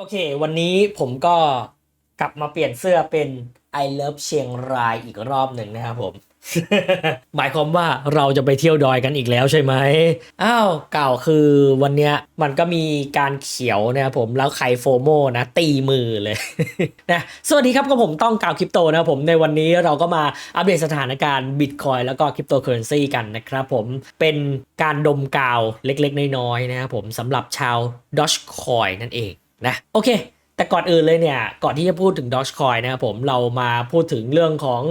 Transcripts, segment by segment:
โอเค วันนี้ผมก็กลับมาเปลี่ยนเสื้อเป็น I love เชียงรายอีกรอบหนึ่งนะครับผม หมายความว่าเราจะไปเที่ยวดอยกันอีกแล้วใช่ไหมอ้าวเก่าคือวันเนี้ยมันก็มีการเขียวนะครับผมแล้วใครโฟโมนะ ตีมือเลย นะสวัสดีครับก็ผมต้องกล่าวคริปโตนะครับผมในวันนี้เราก็มาอัปเดตสถานการณ์บิตคอยแล้วก็คริปโตเคอเรนซีกันนะครับผมเป็นการดมกาวเล็กๆ น้อยๆนะครับผมสำหรับชาว Dogecoin นั่นเอง นะโอเค แต่ก่อนอื่นเลยเนี่ย ก่อนที่จะพูดถึง Dogecoin นะครับผมเรามาพูดถึงเรื่องของ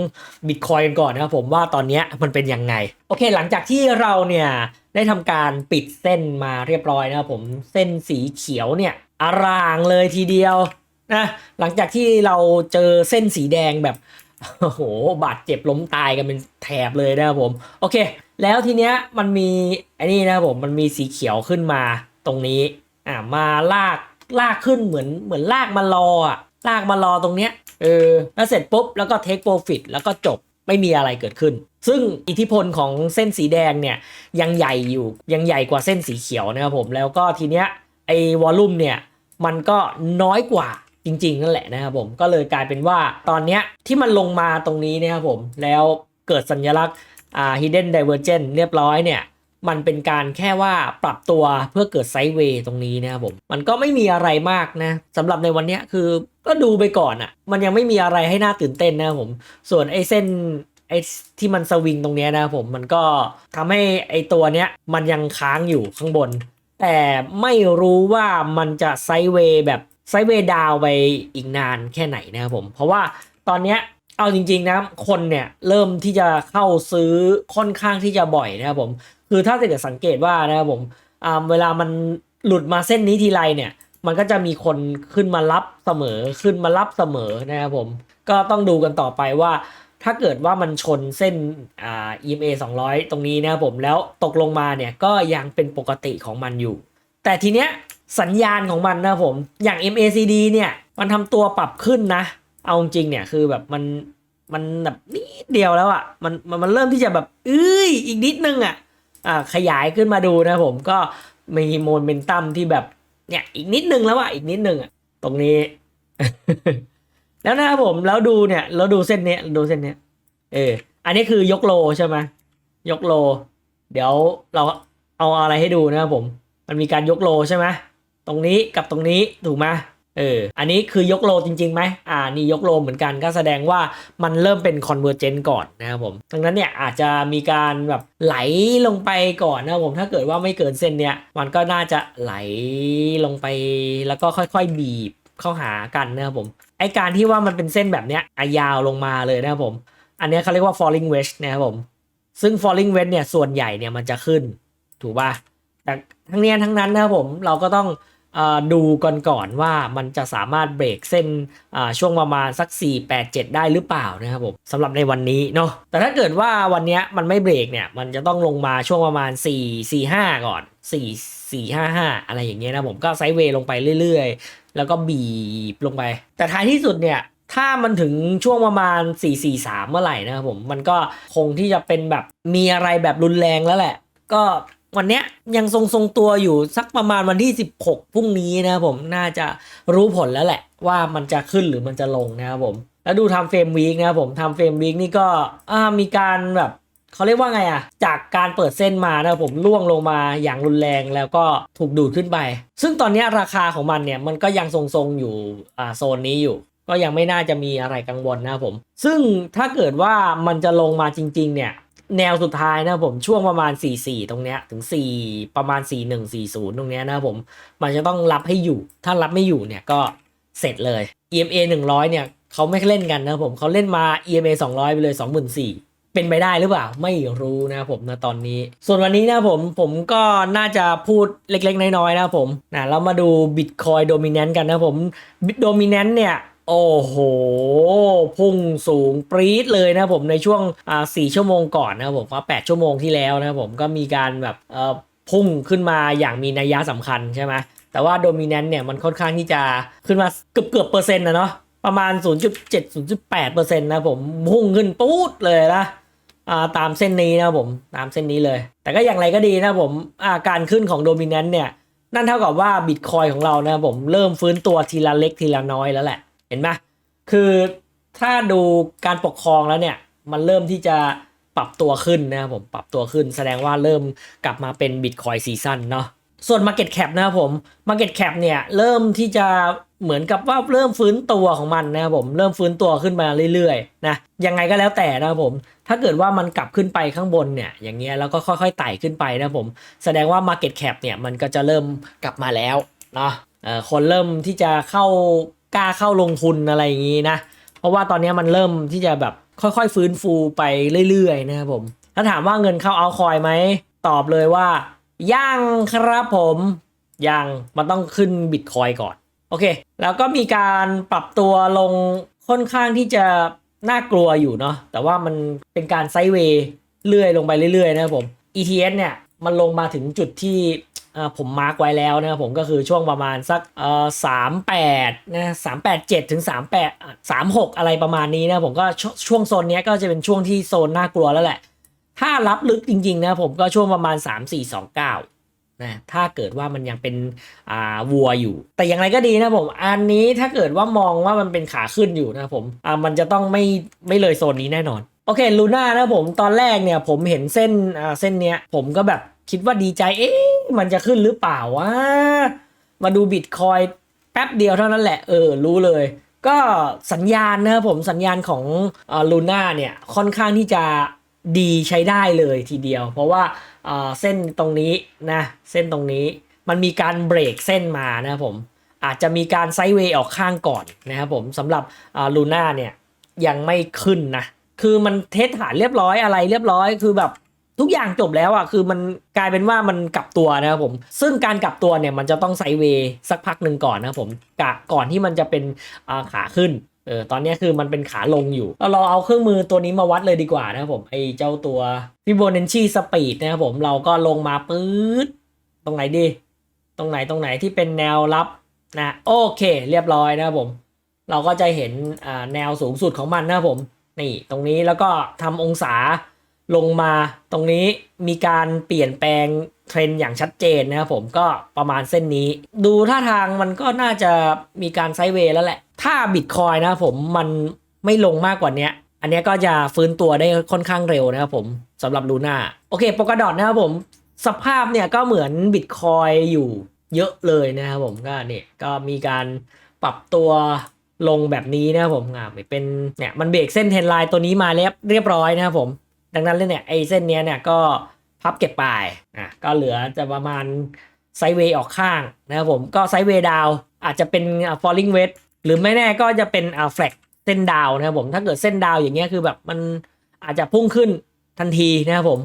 Bitcoin กันก่อนนะครับผมว่าตอนนี้มันเป็นยังไง โอเค หลังจากที่เราเนี่ยได้ทำการปิดเส้นมาเรียบร้อยนะครับผมเส้นสีเขียวเนี่ยอารางเลยทีเดียวนะหลังจากที่เราเจอเส้นสีแดงแบบโอ้โหบาดเจ็บล้มตายกันเป็นแถบเลยนะครับผมโอเค แล้วทีเนี้ยมันมีไอ้นี่นะครับผมมันมีสีเขียวขึ้นมาตรงนี้อ่ามาลาก ลากขึ้นเหมือนเหมือนลากมารออะลากมารอตรงเนี้ยเออแล้วเสร็จปุ๊บแล้วก็เทคโปรฟิตแล้วก็จบไม่มีอะไรเกิดขึ้น ซึ่งอิทธิพลของเส้นสีแดงเนี่ยยังใหญ่อยู่ยังใหญ่กว่าเส้นสีเขียวนะครับผมแล้วก็ทีเนี้ยไอ้วอลลุ่มเนี่ยมันก็น้อยกว่าจริงๆนั่นแหละนะครับผมก็เลยกลายเป็นว่าตอนเนี้ยที่มันลงมาตรงนี้นะครับผมแล้วเกิดสัญลักษณ์อ่า hidden divergence เรียบร้อยเนี่ย มันเป็นการแค่ว่าปรับตัวเพื่อเกิดไซด์เวย์ตรงนี้นะครับผม มันก็ไม่มีอะไรมากนะสำหรับในวันนี้คือก็ดูไปก่อนอะ่ะ มันยังไม่มีอะไรให้น่าตื่นเต้นนะครับผม ส่วนไอ้เส้นไอ้ที่มันสวิงตรงนี้นะครับผมมันก็ทำให้ไอ้ตัวเนี้ยมันยังค้างอยู่ข้างบน แต่ไม่รู้ว่ามันจะไซด์เวย์แบบไซด์เวย์ดาวไปอีกนานแค่ไหนนะครับผม เพราะว่าตอนเนี้ย เอาจริง ๆ นะ คนเนี่ยเริ่มที่จะเข้าซื้อค่อนข้างที่จะบ่อยนะครับผม คือถ้าเกิดสังเกตว่านะครับผมอ่าเวลามันหลุดมาเส้นนี้ทีไรเนี่ย มันก็จะมีคนขึ้นมารับเสมอขึ้นมารับเสมอนะครับผม ก็ต้องดูกันต่อไปว่า ถ้าเกิดว่ามันชนเส้นอ่า EMA 200 ตรงนี้นะครับผมแล้วตกลงมาเนี่ยก็ยังเป็นปกติของมันอยู่ แต่ทีเนี้ยสัญญาณของมันนะครับผม อย่าง MACD เนี่ย มันทำตัวปรับขึ้นนะ เอาจริงเนี่ย คือแบบมัน มันแบบนิดเดียวแล้วอะ่ะมันมันมันเริ่มที่จะแบบเอ้ยอีกนิดนึงอะ่ะอ่าขยายขึ้นมาดูนะผมก็มีโมเมนตัมที่แบบเนี่ยอีกนิดนึงแล้วอะ่ะอีกนิดนึงอะ่ะตรงนี้ แล้วนะครับผมแล้วดูเนี่ยแล้วดูเส้นเนี้ยดูเส้นเนี้ยเอออันนี้คือยกโลใช่ไหมยกโล เดี๋ยวเราเอาอะไรให้ดูนะครับผม มันมีการยกโลใช่ไหมตรงนี้กับตรงนี้ถูกไหม เออ อันนี้คือยกโลจริงๆไหมอ่า นี่ยกโลเหมือนกันก็แสดงว่ามันเริ่มเป็นคอนเวอร์เจนก่อนนะครับผม ดังนั้นเนี่ยอาจจะมีการแบบไหลลงไปก่อนนะครับผม ถ้าเกิดว่าไม่เกินเส้นเนี่ย มันก็น่าจะไหลลงไปแล้วก็ค่อยๆบีบเข้าหากันนะครับผม ไอการที่ว่ามันเป็นเส้นแบบเนี้ยอะยาวลงมาเลยนะครับผม อันนี้เขาเรียกว่า falling wedge นะครับผม ซึ่ง falling wedge เนี่ยส่วนใหญ่เนี่ยมันจะขึ้น ถูกป่ะ แต่ทั้งเนี้ยทั้งนั้นนะครับผมเราก็ต้อง ดูก่อนก่อนว่ามันจะสามารถเบรกเส้นช่วงประมาณสัก 4 8 7 ได้หรือเปล่านะครับผมสำหรับในวันนี้เนาะแต่ถ้าเกิดว่าวันนี้มันไม่เบรกเนี่ยมันจะต้องลงมาช่วงประมาณ 4 4 5 ก่อน 4 4 5 5 อะไรอย่างเงี้ยนะผมก็ไซด์เวย์ลงไปเรื่อยๆ แล้วก็บีบลงไป แต่ท้ายที่สุดเนี่ยถ้ามันถึงช่วงประมาณ 443 เมื่อไหร่นะครับผม มันก็คงที่จะเป็นแบบมีอะไรแบบรุนแรงแล้วแหละ ก็ วันเนี้ยยังทรงทรงตัวอยู่สักประมาณวันที่ 16พรุ่งนี้นะครับผมน่าจะรู้ผลแล้วแหละ ว่ามันจะขึ้นหรือมันจะลงนะครับผม แล้วดูทำเฟรมวีคนะครับผมทำเฟรมวีคนี่ก็มีการแบบเขาเรียกว่าไงอะจากการเปิดเส้นมานะผมล่วงลงมาอย่างรุนแรงแล้วก็ถูกดูดขึ้นไป ซึ่งตอนนี้ราคาของมันเนี่ยมันก็ยังทรงๆอยู่อ่าโซนนี้อยู่ ก็ยังไม่น่าจะมีอะไรกังวลนะครับผม ซึ่งถ้าเกิดว่ามันจะลงมาจริง ๆ เนี่ย แนวสุดท้ายนะผมช่วงประมาณ 44 ตรงเนี้ยถึง 4 ประมาณ 41 40 ตรงเนี้ยนะผมมันจะต้องรับให้อยู่ ถ้ารับไม่อยู่เนี่ยก็เสร็จเลย EMA 100 เนี่ยเขาไม่เล่นกันนะผมเขาเล่นมา EMA 200 ไปเลย 24,000 เป็นไปได้หรือเปล่า ไม่รู้นะผมนะตอนนี้ ส่วนวันนี้นะผมผมก็น่าจะพูดเล็กๆ น้อยๆนะผมนะเรามาดู Bitcoin Dominant กันนะผม Dominant เนี่ย โอ้โห พุ่งสูงปรี๊ดเลยนะผมในช่วงอ่าสี่ชั่วโมงก่อนนะผมว่าแปดชั่วโมงที่แล้วนะผมก็มีการแบบพุ่งขึ้นมาอย่างมีนัยยะสำคัญใช่ไหมแต่ว่าโดมิเนนต์เนี่ยมันค่อนข้างที่จะขึ้นมาเกือบเกือบเปอร์เซ็นต์นะเนาะประมาณ 0.7 0.8เปอร์เซ็นต์นะผมพุ่งขึ้นปุ๊ดเลยนะตามเส้นนี้นะผมตามเส้นนี้เลย แต่ก็อย่างไรก็ดีนะผมาการขึ้นของโดมิเนนต์เนี่ยนั่นเท่ากับว่าบิตคอยของเรานะผมเริ่มฟื้นตัวทีละเล็กทีละน้อยแล้วแหละ เห็นไหมคือถ้าดูการปกครองแล้วเนี่ย มันเริ่มที่จะปรับตัวขึ้นนะครับผมปรับตัวขึ้นแสดงว่าเริ่มกลับมาเป็นบิตคอยซีซั่นเนาะส่วน Market Cap นะครับผม Market Cap เนี่ยเริ่มที่จะเหมือนกับว่าเริ่มฟื้นตัวของมันนะครับผมเริ่มฟื้นตัวขึ้นมาเรื่อยๆนะยังไงก็แล้วแต่นะครับผมถ้าเกิดว่ามันกลับขึ้นไปข้างบนเนี่ยอย่างเงี้ยแล้วก็ค่อยๆไต่ขึ้นไปนะครับผมแสดงว่า Market Cap เนี่ยมันก็จะเริ่มกลับมาแล้วเนาะอ่อคนเริ่มที่จะเข้า ล้าเข้าลงทุนอะไรอย่างงี้นะ เพราะว่าตอนนี้มันเริ่มที่จะแบบค่อยๆ ฟื้นฟูไปเรื่อยๆ นะครับผมถ้าถามว่าเงินเข้าเอาคอยไหม ตอบเลยว่ายังครับผมยังมันต้องขึ้นบิตคอยก่อน โอเค แล้วก็มีการปรับตัวลงค่อนข้างที่จะน่ากลัวอยู่เนาะแต่ว่ามันเป็นการไซด์เวย์เรื่อยลงไปเรื่อยๆ นะครับผม ETS เนี่ยมันลงมาถึงจุดที่ ผมมาร์กไว้แล้วนะครับผมก็คือช่วงประมาณสักอ่อสามแปดนะสามแปดเจ็ดถึงสามแปดสามหกอะไรประมาณนี้นะผมก็ช่วงโซนนี้ก็จะเป็นช่วงที่โซนน่ากลัวแล้วแหละ ถ้ารับลึกจริงๆนะผมก็ช่วงประมาณ3 4 2 9นะถ้าเกิดว่ามันยังเป็นอ่าวัวอยู่ แต่อย่างไรก็ดีนะผม อันนี้ถ้าเกิดว่ามองว่ามันเป็นขาขึ้นอยู่นะผมอ่ามันจะต้องไม่ไม่เลยโซนนี้แน่นอน โอเคลูน่านะผมตอนแรกเนี่ยผมเห็นเส้นอ่าเส้นเนี้ยผมก็แบบ คิดว่าดีใจ เอ๊ะ มันจะขึ้นหรือเปล่าวะ มาดูบิตคอยแป๊บเดียวเท่านั้นแหละ เออ รู้เลย ก็สัญญาณนะครับผม สัญญาณของลูน่าเนี่ย ค่อนข้างที่จะดีใช้ได้เลยทีเดียว เพราะว่าเเส้นตรงนี้นะ เส้นตรงนี้ มันมีการเบรกเส้นมานะครับผม อาจจะมีการไซด์เวย์ออกข้างก่อนนะครับผมสำหรับลูน่าเนี่ยยังไม่ขึ้นนะ คือมันเทสฐานเรียบร้อยอะไรเรียบร้อย คือแบบ ทุกอย่างจบแล้วอะคือมันกลายเป็นว่ามันกลับตัวนะครับผมซึ่งการกลับตัวเนี่ยมันจะต้องไซเวย์สักพักหนึ่งก่อนนะครับผมกะก่อนที่มันจะเป็นขาขึ้นเออตอนนี้คือมันเป็นขาลงอยู่ เราลองเอาเครื่องมือตัวนี้มาวัดเลยดีกว่านะครับผมไอเจ้าตัว Fibonacci Speed นะครับผมเราก็ลงมาปื๊ดตรงไหนดี ตรงไหนตรงไหนที่เป็นแนวรับนะโอเค เรียบร้อยนะครับผม เราก็จะเห็นแนวสูงสุดของมันนะครับผมนี่ตรงนี้แล้วก็ทำองศา ลงมาตรงนี้มีการเปลี่ยนแปลงเทรนอย่างชัดเจนนะครับผมก็ประมาณเส้นนี้ ดูท่าทางมันก็น่าจะมีการไซด์เวย์แล้วแหละ ถ้าบิตคอยนะครับผมมันไม่ลงมากกว่านี้อันนี้ก็จะฟื้นตัวได้ค่อนข้างเร็วนะครับผมสำหรับลูน่าโอเคโปกดอทนะครับผมสภาพเนี่ยก็เหมือนบิตคอยอยู่เยอะเลยนะครับผมก็เนี่ยก็มีการปรับตัวลงแบบนี้นะครับผมเป็นเนี่ยมันเบรกเส้นเทรนไลน์ตัวนี้มาเรียบเรียบร้อยนะครับผม ดังนั้นเลยเนี่ยไอ้เส้นเนี้ยเนี่ยก็พับเก็บไปอะก็เหลือจะประมาณไซเวย์ออกข้างนะครับผมก็ไซเวย์ดาวอาจจะเป็น falling wedge หรือไม่แน่ก็จะเป็นอ่า flag เส้นดาวนะครับผมถ้าเกิดเส้นดาวอย่างเงี้ยคือแบบมันอาจจะพุ่งขึ้นทันทีนะครับผม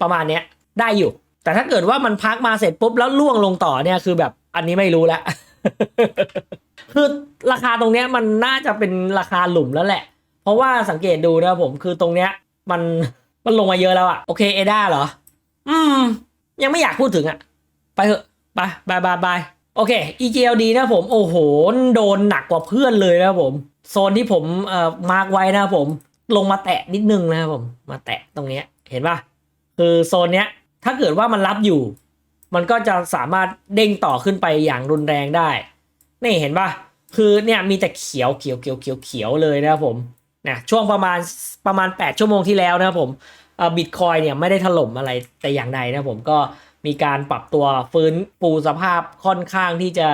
ประมาณเนี้ยได้อยู่ แต่ถ้าเกิดว่ามันพักมาเสร็จปุ๊บแล้วล่วงลงต่อเนี่ยคือแบบอันนี้ไม่รู้แล้วคือราคาตรงเนี้ยมันน่าจะเป็นราคาหลุมแล้วแหละ เพราะว่าสังเกตดูนะครับผมคือตรงเนี้ยมัน มันลงมาเยอะแล้วอะโอเคเอด้าเหรอ อืม ยังไม่อยากพูดถึงอะไปเถอะไปบายบายบายโอเค EGLD นะผม โอ้โห โดนหนักกว่าเพื่อนเลยนะผม โซนที่ผมเอ่อมาร์กไว้นะผม ลงมาแตะนิดนึงนะครับผม มาแตะตรงเนี้ยเห็นป่ะ คือโซนเนี้ย ถ้าเกิดว่ามันรับอยู่ มันก็จะสามารถเด้งต่อขึ้นไปอย่างรุนแรงได้ นี่เห็นป่ะ คือเนี่ยมีแต่เขียวเขียวเขียวเขียวเขียวเลยนะครับผม นะช่วงประมาณประมาณ 8 ชั่วโมงที่แล้วนะครับผมบิตคอยเนี่ยไม่ได้ถล่มอะไรแต่อย่างใดนะผมก็มีการปรับตัวฟื้นปูสภาพค่อนข้างที่จะ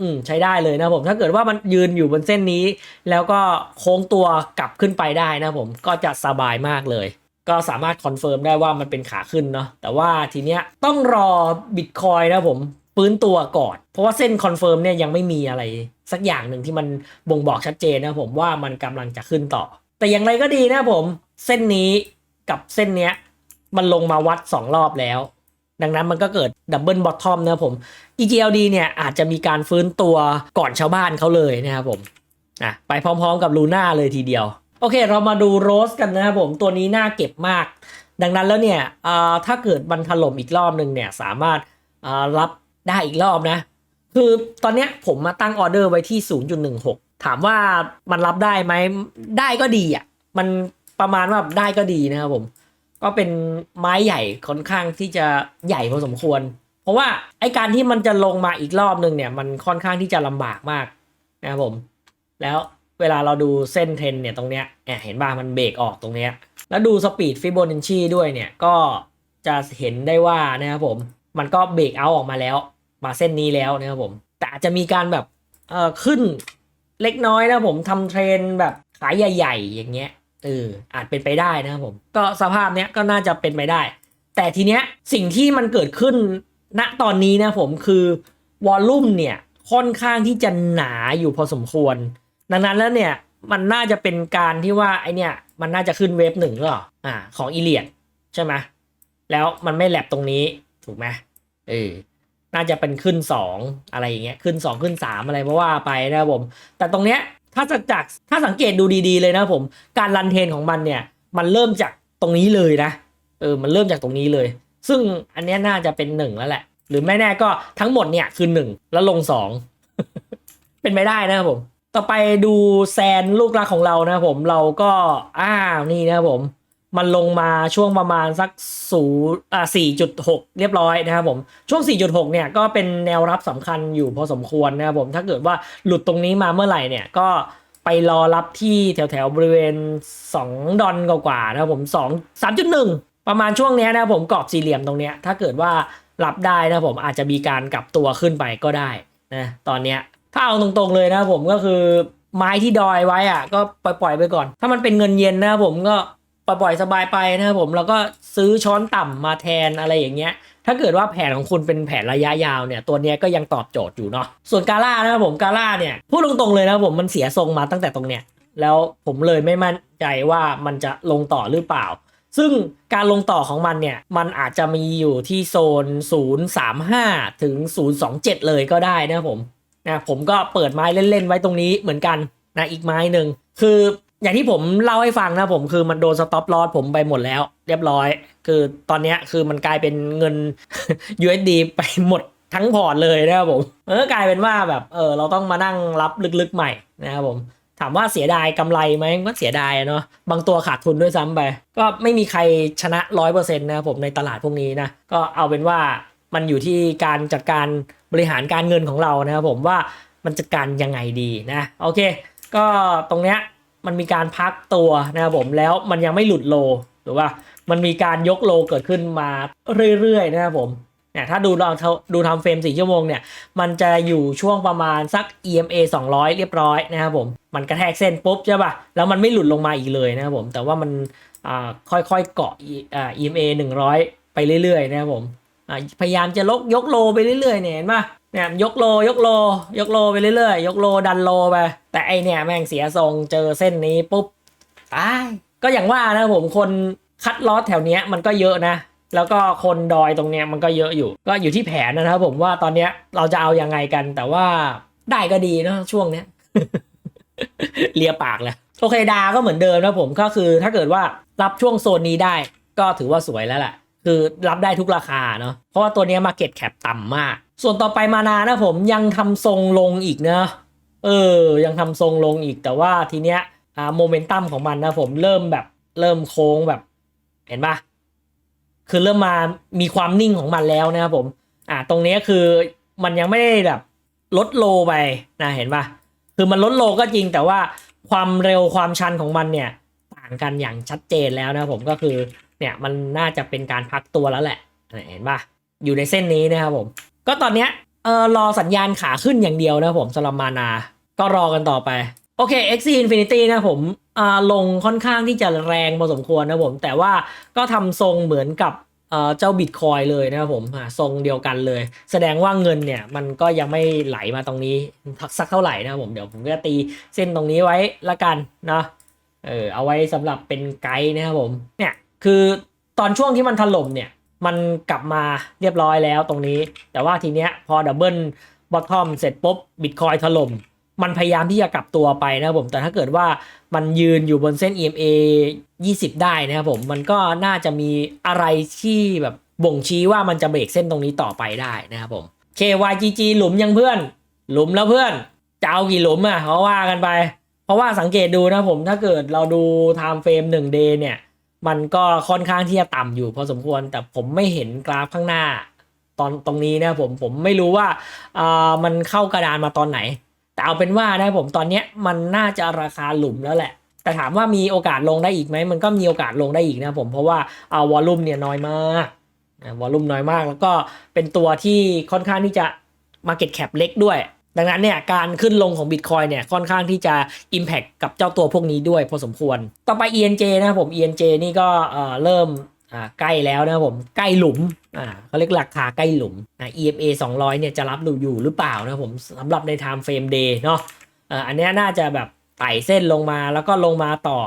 อืมใช้ได้เลยนะผมถ้าเกิดว่ามันยืนอยู่บนเส้นนี้ แล้วก็โค้งตัวกลับขึ้นไปได้นะผมก็จะสบายมากเลย ก็สามารถคอนเฟิร์มได้ว่ามันเป็นขาขึ้นเนาะแต่ว่าทีเนี้ยต้องรอบิตคอยนะผมฟื้นตัวก่อน เพราะว่าเส้นคอนเฟิร์มเนี่ยยังไม่มีอะไร สักอย่างหนึ่งที่มันบ่งบอกชัดเจนนะผมว่ามันกำลังจะขึ้นต่อ แต่อย่างไรก็ดีนะผม เส้นนี้กับเส้นเนี้ยมันลงมาวัด 2 รอบแล้ว ดังนั้นมันก็เกิดดับเบิลบอททอมนะผม EGLD เนี่ยอาจจะมีการฟื้นตัวก่อนชาวบ้านเขาเลยนะครับผมอะไปพร้อมๆกับลูน่าเลยทีเดียว โอเค เรามาดูโรสกันนะครับผมตัวนี้น่าเก็บมาก ดังนั้นแล้วเนี่ยอ่าถ้าเกิดมันถล่มอีกรอบหนึ่งเนี่ยสามารถอ่ารับได้อีกรอบนะ คือตอนเนี้ยผมมาตั้งออเดอร์ไว้ที่ 0.16 ถามว่ามันรับได้ไหมได้ก็ดีอะ มันประมาณว่าได้ก็ดีนะครับผม ก็เป็นไม้ใหญ่ค่อนข้างที่จะใหญ่พอสมควร เพราะว่าไอการที่มันจะลงมาอีกรอบหนึ่งเนี่ย มันค่อนข้างที่จะลำบากมากนะครับผม แล้วเวลาเราดูเส้นเทรนเนี่ยตรงเนี้ยเห็นป่ะมันเบรกออกตรงเนี้ย แล้วดูสปีดฟิโบนัชชีด้วยเนี่ยก็จะเห็นได้ว่านะครับผม มันก็เบรกเอาออกมาแล้ว มาเส้นนี้แล้วนะครับผม แต่อาจจะมีการแบบเออขึ้นเล็กน้อยนะผมทำเทรนแบบขายใหญ่ ๆ อย่างเงี้ยเอออาจเป็นไปได้นะครับผม ก็สภาพเนี้ยก็น่าจะเป็นไปได้ แต่ทีเนี้ยสิ่งที่มันเกิดขึ้นณตอนนี้นะผมคือวอลลุ่มเนี่ยค่อนข้างที่จะหนาอยู่พอสมควร ดังนั้นแล้วเนี่ยมันน่าจะเป็นการที่ว่าไอเนี่ยมันน่าจะขึ้นเวฟหนึ่งหรออ่าของอีเลียดใช่ไหมแล้วมันไม่แลบตรงนี้ถูกไหมเออ น่าจะเป็นขึ้นสองอะไรอย่างเงี้ยขึ้นสองขึ้นสามอะไรเพราะว่าไปนะครับผม แต่ตรงเนี้ยถ้าจะจากถ้าสังเกตดูดีๆเลยนะผมการรันเทนของมันเนี่ยมันเริ่มจากตรงนี้เลยนะเออมันเริ่มจากตรงนี้เลย ซึ่งอันเนี้ยน่าจะเป็นหนึ่งแล้วแหละ หรือไม่แน่ก็ทั้งหมดเนี่ยคือหนึ่งแล้วลงสองเป็นไปได้นะครับผม ต่อไปดูแซนลูกรักของเรานะครับผมเราก็อ้าวนี่นะครับผม มันลงมาช่วงประมาณสักศูนย์อ่าสี่จุดหกเรียบร้อยนะครับผมช่วง 4.6 เนี่ยก็เป็นแนวรับสำคัญอยู่พอสมควรนะครับผมถ้าเกิดว่าหลุดตรงนี้มาเมื่อไหร่เนี่ยก็ไปรอรับที่แถวแถวบริเวณ 2 ดอลกว่าๆนะครับผม2 3.1 ประมาณช่วงเนี้ยนะครับผมกรอบสี่เหลี่ยมตรงเนี้ยถ้าเกิดว่ารับได้นะครับผมอาจจะมีการกลับตัวขึ้นไปก็ได้นะตอนเนี้ยถ้าเอาตรงๆเลยนะครับผมก็คือไม้ที่ดอยไว้อะก็ปล่อยๆไปก่อน ถ้ามันเป็นเงินเย็นนะครับผมก็ ปล่อยสบายไปนะครับผมแล้วก็ซื้อช้อนต่ำมาแทนอะไรอย่างเงี้ย ถ้าเกิดว่าแผนของคุณเป็นแผนระยะยาวเนี่ย ตัวเนี้ยก็ยังตอบโจทย์อยู่เนาะส่วนกาล่านะครับผมกาล่าเนี่ยพูดตรงๆเลยนะครับผมมันเสียทรงมาตั้งแต่ตรงเนี้ยแล้วผมเลยไม่มั่นใจว่ามันจะลงต่อหรือเปล่า ซึ่งการลงต่อของมันเนี่ย มันอาจจะมีอยู่ที่โซน 035 ถึง 027 เลยก็ได้นะครับผมนะผมก็เปิดไม้เล่น ๆ ไว้ตรงนี้เหมือนกันนะอีกไม้หนึ่งคือ อย่างที่ผมเล่าให้ฟังนะผมคือมันโดนสต็อปลอสผมไปหมดแล้ว เรียบร้อย คือตอนนี้คือมันกลายเป็นเงิน USD ไปหมดทั้งพอร์ตเลยนะครับผมมันก็กลายเป็นว่าแบบเออเราต้องมานั่งรับลึกๆใหม่นะครับผมถามว่าเสียดายกำไรไหมก็เสียดายเนาะบางตัวขาดทุนด้วยซ้ำไป ก็ไม่มีใครชนะร้อยเปอร์เซ็นต์นะครับผมในตลาดพวกนี้นะก็เอาเป็นว่ามันอยู่ที่การจัดการบริหารการเงินของเรานะครับผมว่ามันจัดการยังไงดีนะโอเค ก็ตรงเนี้ย มันมีการพักตัวนะครับผมแล้วมันยังไม่หลุดโลหรือว่ามันมีการยกโลเกิดขึ้นมาเรื่อยๆนะครับผมเนี่ยถ้าดูเราดูทำเฟรม4ชั่วโมงเนี่ยมันจะอยู่ช่วงประมาณสัก EMA 200 เรียบร้อยนะครับผมมันกระแทกเส้นปุ๊บใช่ป่ะแล้วมันไม่หลุดลงมาอีกเลยนะครับผมแต่ว่ามันอ่าค่อยๆเกาะ E- อ่า EMA 100 ไปเรื่อยๆนะครับผมพยายามจะลกยกโลไปเรื่อยๆเนี่ยเห็นป่ะ เนี่ยยกโลยกโล ยกโลไปเรื่อยๆ ยกโลดันโลไปแต่ไอเนี่ยแม่งเสียทรงเจอเส้นนี้ปุ๊บตายก็อย่างว่านะผมคนคัดลอสแถวเนี้ยมันก็เยอะนะ แล้วก็คนดอยตรงเนี้ยมันก็เยอะอยู่ ก็อยู่ที่แผนนะครับผมว่าตอนเนี้ยเราจะเอายังไงกัน แต่ว่าได้ก็ดีเนอะช่วงเนี้ยเลียปากเลยโอเคดาก็เหมือนเดิมนะผมก็คือถ้าเกิดว่ารับช่วงโซนนี้ได้ก็ถือว่าสวยแล้วแหละ คือรับได้ทุกราคาเนาะเพราะว่าตัวนี้มาเก็ตแคปต่ำมาก ส่วนต่อไปมานานะผมยังทำทรงลงอีกนะเออ ยังทำทรงลงอีกแต่ว่าทีเนี้ยอ่าโมเมนตัมของมันนะผมเริ่มแบบเริ่มโค้งแบบ เห็นปะคือเริ่มมามีความนิ่งของมันแล้วนะครับผม อ่าตรงนี้คือมันยังไม่ได้แบบลดโลไปนะเห็นปะคือมันลดโลก็จริงแต่ว่าความเร็วความชันของมันเนี่ย ต่างกันอย่างชัดเจนแล้วนะผมก็คือ เนี่ยมันน่าจะเป็นการพักตัวแล้วแหละเห็นปะอยู่ในเส้นนี้นะครับผม ก็ตอนเนี้ยเออรอสัญญาณขาขึ้นอย่างเดียวนะผมสำหรับมานา ก็รอกันต่อไป โอเค XC Infinity นะผมอ่าลงค่อนข้างที่จะแรงพอสมควรนะผม แต่ว่าก็ทำทรงเหมือนกับเออเจ้าบิตคอยเลยนะครับผมทรงเดียวกันเลย แสดงว่าเงินเนี่ยมันก็ยังไม่ไหลมาตรงนี้สักเท่าไหร่นะครับผมเดี๋ยวผมก็ตีเส้นตรงนี้ไว้ละกันเนาะเออเอาไว้สำหรับเป็นไกด์นะครับผมเนี่ย คือตอนช่วงที่มันถล่มเนี่ย มันกลับมาเรียบร้อยแล้วตรงนี้ แต่ว่าทีเนี้ยพอดับเบิลบอททอมเสร็จปุ๊บบิตคอยถล่มมันพยายามที่จะกลับตัวไปนะครับผมแต่ถ้าเกิดว่ามันยืนอยู่บนเส้น EMA 20 ได้นะครับผมมันก็น่าจะมีอะไรที่แบบบ่งชี้ว่ามันจะเบรกเส้นตรงนี้ต่อไปได้นะครับผม KYGG หลุมยังเพื่อน หลุมแล้วเพื่อนจะเอากี่หลุมอะเขาว่ากันไป เพราะว่าสังเกตดูนะผมถ้าเกิดเราดู time frame 1 day เนี่ย มันก็ค่อนข้างที่จะต่ำอยู่พอสมควรแต่ผมไม่เห็นกราฟข้างหน้า ตอนตรงนี้นะผมผมไม่รู้ว่าอ่ามันเข้ากระดานมาตอนไหน แต่เอาเป็นว่านะผมตอนเนี้ยมันน่าจะราคาหลุมแล้วแหละ แต่ถามว่ามีโอกาสลงได้อีกไหมมันก็มีโอกาสลงได้อีกนะผมเพราะว่าเอาวอลลุ่มเนี่ยน้อยมากวอลลุ่มน้อยมาก แล้วก็เป็นตัวที่ค่อนข้างที่จะ Market Cap เล็กด้วย ดังนั้นเนี่ยการขึ้นลงของ Bitcoin เนี่ยค่อนข้างที่จะ Impact กับเจ้าตัวพวกนี้ด้วยพอสมควร ต่อไป ENJ นะครับผม ENJ นี่ก็เอ่อเริ่มใกล้แล้วนะผมใกล้หลุมอ่าเขาเรียกราคาใกล้หลุมอ่า EMA 200เนี่ยจะรับอยู่หรือเปล่านะผมสำหรับใน Time Frame Day เนาะอ่าอันนี้น่าจะแบบไต่เส้นลงมาแล้วก็ลงมาต่อ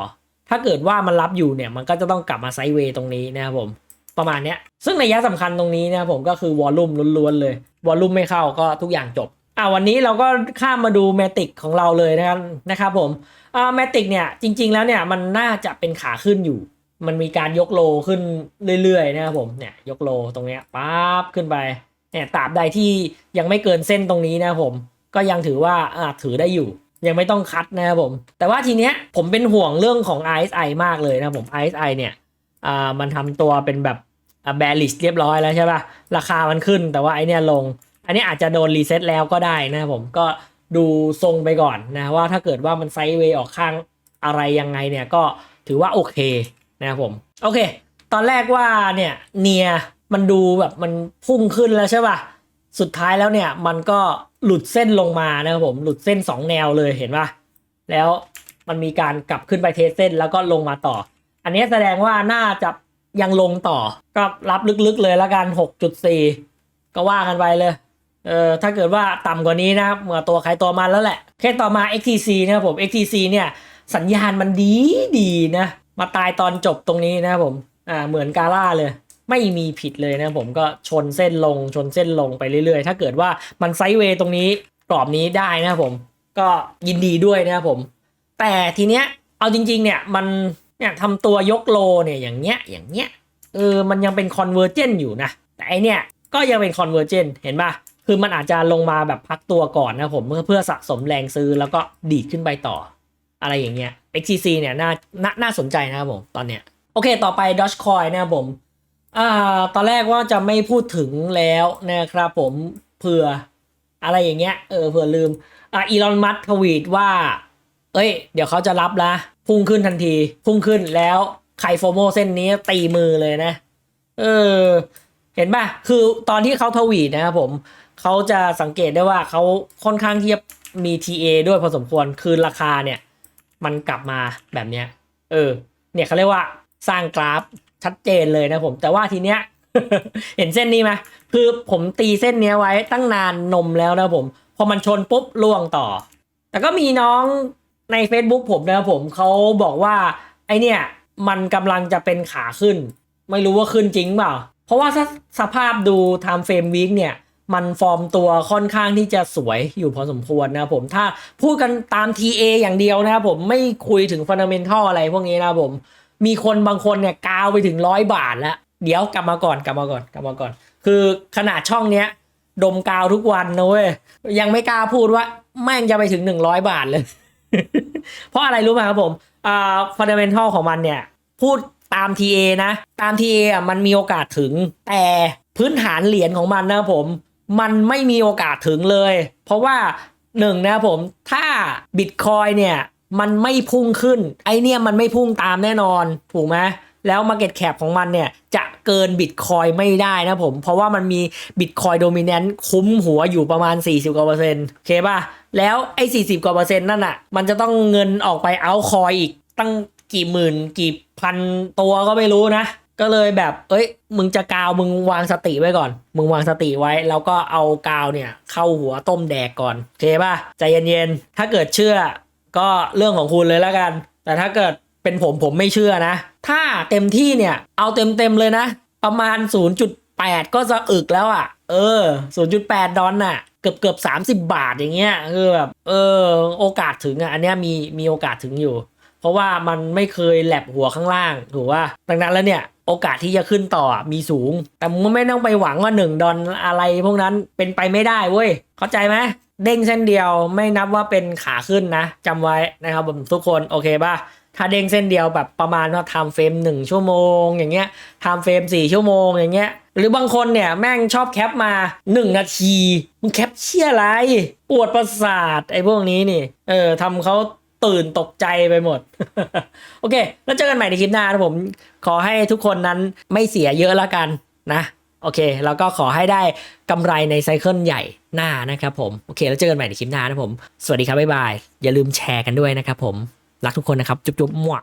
ถ้าเกิดว่ามันรับอยู่เนี่ยมันก็จะต้องกลับมาไซด์เวย์ตรงนี้นะครับผมประมาณเนี้ยซึ่งในยะสำคัญตรงนี้นะผมก็คือวอลลุ่มล้วนๆเลยวอลลุ่มไม่เข้าก็ทุกอย่างจบ อ่าวันนี้เราก็ข้ามมาดูเมติกของเราเลยนะครับนะครับผมอ่าเมติกเนี่ยจริง ๆ แล้วเนี่ยมันน่าจะเป็นขาขึ้นอยู่ มันมีการยกโลขึ้นเรื่อยๆนะครับผมเนี่ยยกโลตรงเนี้ยปั๊บขึ้นไปเนี่ยตราบใดที่ยังไม่เกินเส้นตรงนี้นะครับผมก็ยังถือว่าอ่าถือได้อยู่ ยังไม่ต้องคัดนะครับผม แต่ว่าทีเนี้ยผมเป็นห่วงเรื่องของ RSI มากเลยนะผม RSI เนี่ยอ่ามันทำตัวเป็นแบบอ่าแบลิชเรียบร้อยแล้วใช่ป่ะราคามันขึ้นแต่ว่าไอเนี้ยลง อันนี้อาจจะโดนรีเซ็ตแล้วก็ได้นะครับผมก็ดูทรงไปก่อนนะว่าถ้าเกิดว่ามันไซด์เวย์ออกข้างอะไรยังไงเนี่ยก็ถือว่าโอเคนะครับผมโอเค ตอนแรกว่าเนี่ยเนียมันดูแบบมันพุ่งขึ้นแล้วใช่ป่ะสุดท้ายแล้วเนี่ยมันก็หลุดเส้นลงมานะครับผมหลุดเส้น 2 แนวเลยเห็นป่ะแล้วมันมีการกลับขึ้นไปเทสเส้นแล้วก็ลงมาต่อ อันนี้แสดงว่าน่าจะยังลงต่อ ก็รับลึกๆเลยละกัน 6.4 ก็ว่ากันไปเลย เออถ้าเกิดว่าต่ำกว่านี้นะครับเมื่อตัวใครตัวมันแล้วแหละแค่ต่อมา XTC นะครับผม XTC เนี่ยสัญญาณมันดีดีนะมาตายตอนจบตรงนี้นะครับผมอ่าเหมือนกาล่าเลย ไม่มีผิดเลยนะครับผมก็ชนเส้นลงชนเส้นลงไปเรื่อยๆ ถ้าเกิดว่ามันไซด์เวย์ตรงนี้กรอบนี้ได้นะครับผมก็ยินดีด้วยนะครับผม แต่ทีเนี้ยเอาจริงๆเนี่ยมันเนี่ยทำตัวยกโลเนี่ยอย่างเงี้ยอย่างเงี้ยเออมันยังเป็นคอนเวอร์เจนอยู่นะแต่ไอเนี่ยก็ยังเป็นคอนเวอร์เจนเห็นป่ะ คือมันอาจจะลงมาแบบพักตัวก่อนนะผมเพื่อเพื่อสะสมแรงซื้อแล้วก็ดีดขึ้นไปต่อ อะไรอย่างเงี้ย XTC เนี่ยน่าน่าน่าสนใจนะครับผมตอนเนี้ยโอเคต่อไป Dogecoin นะครับผมอ่าตอนแรกว่าจะไม่พูดถึงแล้วนะครับผมเผื่ออะไรอย่างเงี้ยเออเผื่อลืมอ่าอีลอนมัสทวีตว่า เอ้ย เดี๋ยวเขาจะรับละพุ่งขึ้นทันที พุ่งขึ้นแล้วไคโฟโมเส้นนี้ตีมือเลยนะ เออ เห็นป่ะ คือตอนที่เขาทวีตนะครับผม เขาจะสังเกตได้ว่าเขาค่อนข้างที่จะมี TA ด้วยพอสมควรคือราคาเนี่ย มันกลับมาแบบเนี้ยเออ เนี่ยเขาเรียกว่าสร้างกราฟชัดเจนเลยนะผม แต่ว่าทีเนี้ยเห็นเส้นนี้ไหมคือผมตีเส้นเนี้ยไว้ตั้งนานนมแล้วนะผม พอมันชนปุ๊บล่วงต่อ แต่ก็มีน้องใน Facebook ผมนะผมเขาบอกว่า ไอเนี่ยมันกำลังจะเป็นขาขึ้น ไม่รู้ว่าขึ้นจริงเปล่า เพราะว่าถ้าสภาพดู time frame week เนี่ย มันฟอร์มตัวค่อนข้างที่จะสวยอยู่พอสมควรนะครับผมถ้าพูดกันตาม TA อย่างเดียวนะครับผมไม่คุยถึง fundamental อะไรพวกนี้นะครับผมมีคนบางคนเนี่ยกาวไปถึงร้อยบาทแล้ว เดี๋ยวกลับมาก่อนกลับมาก่อนกลับมาก่อน คือขนาดช่องเนี้ยดมกาวทุกวันนะเว้ยยังไม่กล้าพูดว่าแม่งจะไปถึงหนึ่งร้อยบาทเลย เพราะอะไรรู้ไหมครับผมอ่าฟันเดเมนทัลของมันเนี่ย พูดตาม TA นะ ตาม TA อะมันมีโอกาสถึงแต่พื้นฐานเหรียญของมันนะครับผม มันไม่มีโอกาสถึงเลย เพราะว่าหนึ่งนะครับผมถ้าบิตคอยเนี่ยมันไม่พุ่งขึ้น ไอเนี่ยมันไม่พุ่งตามแน่นอนถูกไหมแล้ว Market Cap ของมันเนี่ยจะเกินบิตคอยไม่ได้นะผม เพราะว่ามันมีบิตคอยโดมิเนนต์คุ้มหัวอยู่ประมาณ 40กว่าเปอร์เซ็นต์โอเคป่ะ แล้วไอ้40กว่าเปอร์เซ็นต์นั่นอะ มันจะต้องเงินออกไปเอาคอยอีกตั้งกี่หมื่นกี่พันตัวก็ไม่รู้นะ ก็เลยแบบ เอ้ย มึงจะกาวมึงวางสติไว้ก่อน มึงวางสติไว้ แล้วก็เอากาวเนี่ย เข้าหัวต้มแดกก่อนโอเคป่ะ ใจเย็นๆ ถ้าเกิดเชื่อ ก็เรื่องของคุณเลยแล้วกัน แต่ถ้าเกิดเป็นผมผมไม่เชื่อนะ ถ้าเต็มที่เนี่ย เอาเต็มๆเลยนะ ประมาณ 0.8 ก็จะอึกแล้วอะ่ะ เออ 0.8 ดอลน่ะ เกือบเกือบ30บาทอย่างเงี้ย คือแบบ เออ โอกาสถึงอะ อันเนี้ยมีมีโอกาสถึงอยู่ เพราะว่ามันไม่เคยแหลบหัวข้างล่าง ถูกว่าดังนั้นแล้วเนี่ย โอกาสที่จะขึ้นต่อมีสูง แต่มึงไม่ต้องไปหวังว่า1ดอลอะไรพวกนั้นเป็นไปไม่ได้เว้ย เข้าใจไหมเด้งเส้นเดียวไม่นับว่าเป็นขาขึ้นนะจำไว้นะครับผมทุกคนโอเคป่ะถ้าเด้งเส้นเดียวแบบประมาณว่าไทม์เฟรมหนึ่งชั่วโมง อย่างเงี้ยไทม์เฟรมสี่ชั่วโมงอย่างเงี้ยหรือบางคนเนี่ยแม่งชอบแคปมา 1 นาที มึงแคปเชี่ยอะไร ปวดประสาทไอ้พวกนี้นี่ เออทำเขา ตื่นตกใจไปหมด โอเค แล้วเจอกันใหม่ในคลิปหน้านะผม ขอให้ทุกคนนั้นไม่เสียเยอะแล้วกันนะ โอเค แล้วก็ขอให้ได้กำไรในไซเคิลใหญ่หน้านะครับผม โอเค แล้วเจอกันใหม่ในคลิปหน้านะผม สวัสดีครับ บ๊ายบาย อย่าลืมแชร์กันด้วยนะครับผม รักทุกคนนะครับ จุ๊บๆมั่ว